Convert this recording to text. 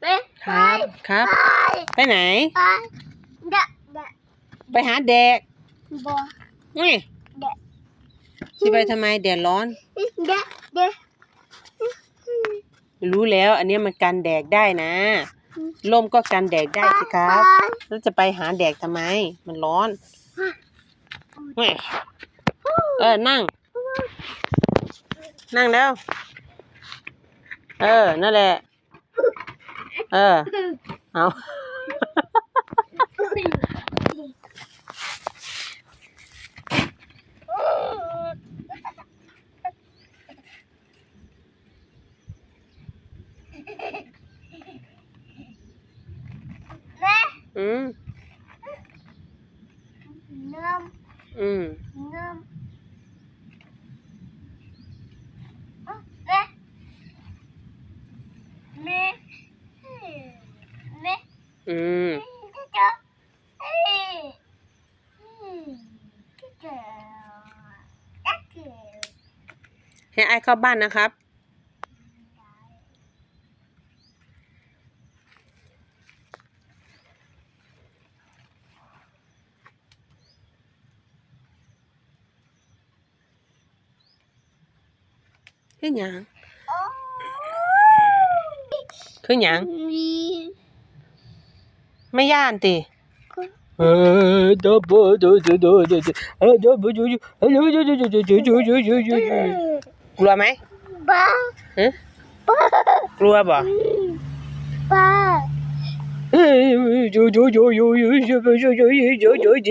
ไปครับครับ ไปไหน ไปเดะเดะไปหาแดกบ่นี่แดกสิไปทำไมแดดร้อนเดะเดะรู้แล้ว อันเนี้ยมันกันแดดได้นะร่มก็กันแดดได้สิครับ แล้วจะไปหาแดกทำไม มันร้อนแหม่เออ นั่ง นั่งแล้ว เออ นั่นแหละ เออ เอาแม่อืมน้อืม อืมให้ไอเข้าบ้านนะครับ cứ nhận cứ nhận ไม่ย่านติเออดบดดดดดเออดบดดเออดบดดดดกลัวไหมบ้าฮะบ้ากลัวบ่บ้าเออโยโยโยโยโย